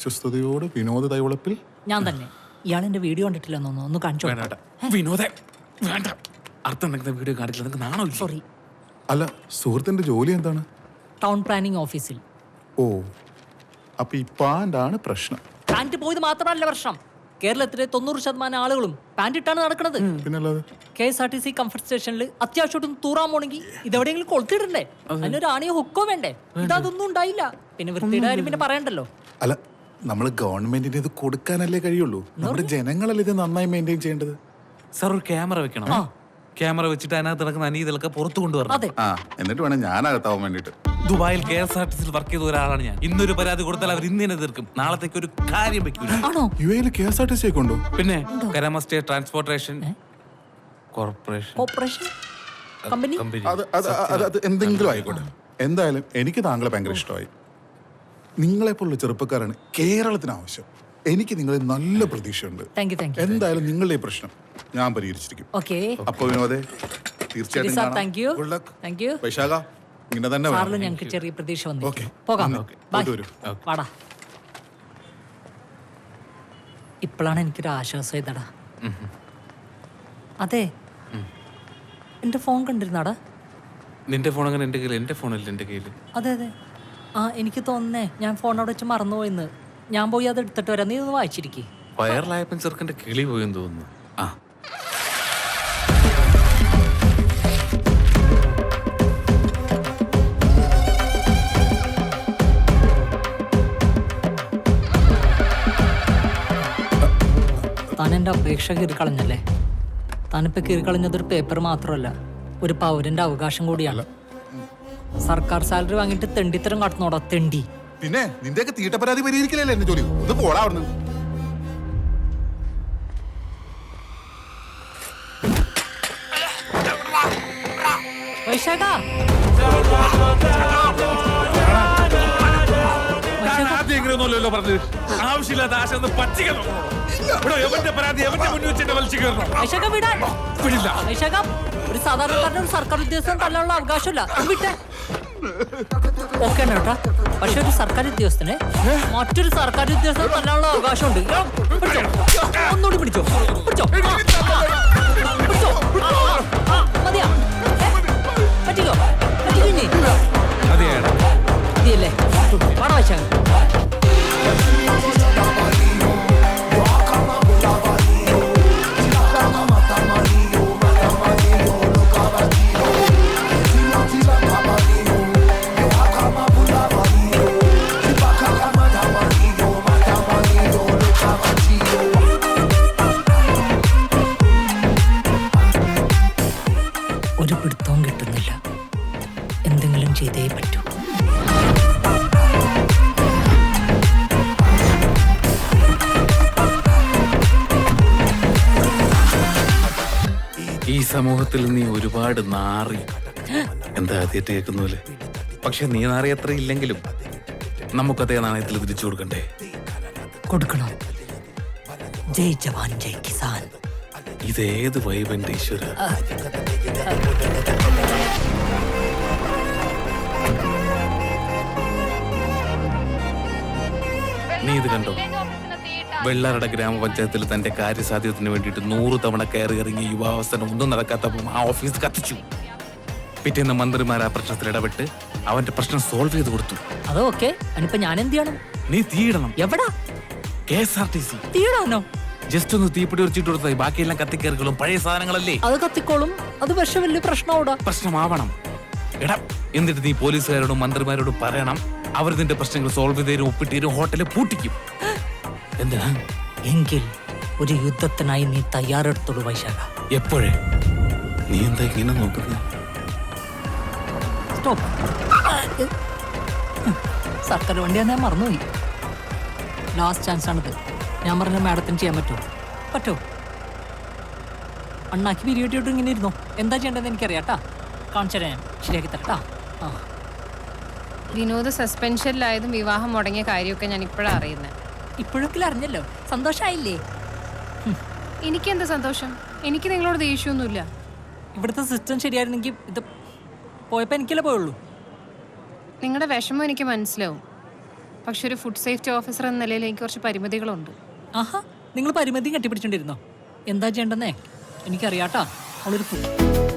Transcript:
വിശ്വസ്തയോട് വിനോദ തൈവളപ്പിൽ ഞാൻ തന്നെ. ഇയാൾ എന്റെ വീഡിയോ കണ്ടിട്ടില്ലെന്ന് തോന്നുന്നു? ഒന്ന് കാണിച്ചു വേണ്ട വിനോദ വേണ്ട. അർത്ഥം നിൽക്കുന്ന വീഡിയോ കാണിച്ചില്ല നിങ്ങൾക്ക് നാണോ സോറി അല്ല സുഹൃത്തിന്റെ ജോലി എന്താണ്? ടൗൺ പ്ലാനിംഗ് ഓഫീസിൽ. ഓ അപ്പൊ ഈ പാന്റാണ് പ്രശ്നം. പാന്റ് പോയത് മാത്രമല്ല പ്രശ്നം. കേരളത്തിലെ തൊണ്ണൂറ് ശതമാനം ആളുകളും പാന്റ് ഇട്ടാണ് നടക്കുന്നത്. പിന്നല്ലാതെ? K S R T C comfort സ്റ്റേഷനിൽ അത്യാവശ്യമായിട്ടും തൂറാൻ പോണെങ്കിൽ ഇതെവിടെയെങ്കിലും കൊളുത്തിടണ്ടേ? അതിനൊരു ആണിയോ ഹുക്കോ വേണ്ടേ? ഇതൊന്നും ഉണ്ടായില്ല. പിന്നെ വൃത്തിയുടെ കാര്യം പിന്നെ പറയണ്ടല്ലോ. അല്ല നമ്മൾ ഗവൺമെന്റിന് ഇത് കൊടുക്കാനല്ലേ കഴിയുള്ളൂ. നമ്മുടെ ജനങ്ങളല്ലേ ഇത് നന്നായി മെയിന്റെയിൻ ചെയ്യേണ്ടത്? സാർ ഒരു ക്യാമറ വെക്കണം. ക്യാമറ വെച്ചിട്ട് അതിനകത്ത് നടക്കുന്ന അനീതികളൊക്കെ പുറത്തു കൊണ്ടുവരണം. ആ എന്നിട്ട് വേണം ഞാനകത്താവാൻ വേണ്ടിട്ട് ദുബായിൽ കെ എസ് ആർ ടി സിയിൽ വർക്ക് ചെയ്ത ഒരാളാണ് ഞാൻ. ഇന്നൊരു പരാതി കൊടുത്താൽ അവർ ഇന്ന് തന്നെ തീർക്കും നാളത്തേക്ക് ഒരു കാര്യം വെക്കൂല. ആണോ? യു എയിൽ K S R T C ഒക്കെ ഉണ്ടോ? പിന്നെ Karama state transportation corporation. Corporation? Company? Company. അത് അത് അത് അത് എന്തെങ്കിലും ആയിക്കോട്ടെ. എന്തായാലും എനിക്ക് താങ്കളെ ഭയങ്കര ഇഷ്ടമായി. നിങ്ങളെപ്പോലുള്ള ചെറുപ്പക്കാരാണ് കേരളത്തിന് ആവശ്യം എനിക്ക് നിങ്ങളെ നല്ല പ്രതീക്ഷയുണ്ട്. താങ്ക് യു താങ്ക് യു എന്തായാലും നിങ്ങളുടെ ഈ പ്രശ്നം ഞാൻ പരിഹരിച്ചിരിക്കും. ഓക്കെ അപ്പൊ വിനോദേ തീർച്ചയായിട്ടും സാർ കാണാം. Thank you Good luck. Thank you വൈശാഖ ഇങ്ങനെ തന്നെ വേണം. ഞങ്ങൾക്ക് ചെറിയ പ്രതീക്ഷ വന്നു. Okay. പോകാം. Okay. വാടാ. ഇപ്പോഴാണ് എനിക്കൊരു ആശ്വാസം ഇതടാ. അതെ. എന്റെ ഫോൺ കണ്ടിരുന്നാടാ? നിന്റെ ഫോൺ അങ്ങനെ എന്റെ കയ്യിൽ എന്റെ ഫോണല്ല എന്റെ കയ്യിൽ അതെ അതെ. ആ എനിക്ക് തോന്നുന്നേ ഞാൻ ഫോൺ അവിടെ വെച്ച് മറന്നുപോയിന്ന്. ഞാൻ പോയി അത് എടുത്തിട്ട് വരാം. നീ ഒന്ന് വായിച്ചിരിക്കേ. വയറിലായപ്പൻ ചെറുക്കന്റെ കിളി പോയെന്ന് തോന്നുന്നു. ആ. താൻ എന്റെ അപേക്ഷ കീറിക്കളഞ്ഞല്ലേ താനിപ്പോൾ കീറിക്കളഞ്ഞതൊരു പേപ്പർ മാത്രമല്ല ഒരു പൗരന്റെ അവകാശം കൂടിയാണ്. സർക്കാർ സാലറി വാങ്ങിട്ട് തെണ്ടിത്തരം കാട്ടുന്നോടാ തെണ്ടി. പിന്നെ നിന്റെയൊക്കെ തീട്ടപ്പരാതി പരിഹരിക്കില്ലല്ലേ എന്റെ ജോലി? ഒന്ന് പോടാ അവിടുന്ന്. വൈശാഖ. എങ്ങനെയൊന്നുമല്ലോ പറഞ്ഞത് ആവശ്യമില്ലാത്ത ആശ ഒന്ന് ഇവിടെ എവന്റെ പരാതി എവന്റെ മുന്നിൽ വെച്ചിട്ട് വലിച്ചു കയറണം വൈശാഖ വിടാൻ വിടില്ല. വൈശാഖ ഒരു സാധാരണക്കാരനും സർക്കാർ ഉദ്യോഗസ്ഥൻ തല്ലാനുള്ള അവകാശമില്ല. വിട്ടെ. ഓക്കെ കേട്ടാ. പക്ഷെ ഒരു സർക്കാർ ഉദ്യോഗസ്ഥന് മറ്റൊരു സർക്കാർ ഉദ്യോഗസ്ഥന് തല്ലാനുള്ള അവകാശമുണ്ട്. പിടിച്ചോ? ഒന്നുകൂടി പിടിച്ചോ? പിടിച്ചോ. പിടിച്ചോ? മതിയാ? പറ്റിക്കോ? പറ്റിക്കുഞ്ഞി അതെയാണ് മതിയല്ലേ? വാടാ വൈശാഖ സമൂഹത്തിൽ നീ ഒരുപാട് നാറി. എന്താ ആദ്യമായിട്ട് കേൾക്കുന്നുല്ലേ പക്ഷെ നീ നാറി അത്ര ഇല്ലെങ്കിലും നമുക്കതേ നാണയത്തിൽ തിരിച്ചു കൊടുക്കണ്ടേ? കൊടുക്കണം. ജയ് ജവാൻ ജയ് കിസാൻ. ഇതേത് വൈബന്റെ ഈശ്വര? നീ ഇത് കണ്ടോ? വെള്ളാറട ഗ്രാമപഞ്ചായത്തിൽ തന്റെ കാര്യസാധ്യത്തിന് വേണ്ടിയിട്ട് നൂറ് തവണ കയറി ഇറങ്ങിയ യുവാവസ്ഥന ഒന്നും നടക്കാത്തപ്പോൾ ആ ഓഫീസ് കത്തിച്ചു. പിറ്റേന്ന് മന്ത്രിമാർ ആ പ്രശ്നത്തിൽ ഇടപെട്ട് അവന്റെ പ്രശ്നം സോൾവ് ചെയ്ത് കൊടുത്തു. അതോ ഓക്കെ അതിനിപ്പോ ഞാൻ എന്ത് ചെയ്യണം? നീ തീയിടണം. എവിടാ? K S R T C. Just ഒന്ന് തീപ്പിടി ഉറച്ചിട്ട് കൊടുത്താൽ ബാക്കിയെല്ലാം കത്തിക്കയറുകളും പഴയ സാധനങ്ങളല്ലേ? അത് കത്തിക്കോളും. അത് പക്ഷെ വലിയ പ്രശ്നമാവൂടാ പ്രശ്നമാവണം. എടാ എന്നിട്ട് നീ പോലീസുകാരോടും മന്ത്രിമാരോടും പറയണം. അവർ നിന്റെ പ്രശ്നങ്ങൾ സോൾവ് ചെയ്തേരും ഒപ്പിട്ടേരും ഹോട്ടലിൽ പൂട്ടിക്കും. എന്താ എങ്കിൽ ഒരു യുദ്ധത്തിനായി നീ തയ്യാറെടുത്തോളൂ വൈശാഖ. എപ്പോഴേ? നീ എന്താ ഇങ്ങനെ നോക്കുന്നത് സ്റ്റോപ്പ്. സർക്കാർ വണ്ടിയാ ഞാൻ മറന്നുപോയി. ലാസ്റ്റ് ചാൻസ് ആണിത്. ഞാൻ പറഞ്ഞ മാഡത്തിന് ചെയ്യാൻ പറ്റുമോ? പറ്റുമോ? അണ്ണാക്കി പിരിയോട്ടിയോട്ട് ഇങ്ങനെ ഇരുന്നോ? എന്താ ചെയ്യേണ്ടതെന്ന് എനിക്കറിയാട്ടാ. കാണിച്ചു ഞാൻ. ശരിയാക്കി തരട്ടാ. ആ. വിനോദ് സസ്പെൻഷനിലായതും വിവാഹം മുടങ്ങിയ കാര്യമൊക്കെ ഞാൻ ഇപ്പോഴാണ് അറിയുന്നത് ഇപ്പോഴൊക്കെ അറിഞ്ഞല്ലോ. എനിക്ക് എനിക്കെന്താ സന്തോഷം? എനിക്ക് നിങ്ങളോട് ദേഷ്യമൊന്നുമില്ല. ഇവിടുത്തെ സിസ്റ്റം ശരിയായിരുന്നെങ്കിൽ ഇത് പോയപ്പോൾ എനിക്കല്ലേ പോയുള്ളൂ. നിങ്ങളുടെ വിഷമം എനിക്ക് മനസ്സിലാവും. പക്ഷെ ഒരു ഫുഡ് സേഫ്റ്റി ഓഫീസർ എന്ന നിലയിൽ എനിക്ക് കുറച്ച് പരിമിതികളുണ്ട്. ആഹാ നിങ്ങൾ പരിമിതി കെട്ടിപ്പിടിച്ചോണ്ടിരുന്നോ? എന്താ ചെയ്യണ്ടെന്നേ? എനിക്കറിയാട്ടാ. അവളൊരു ഫുഡ്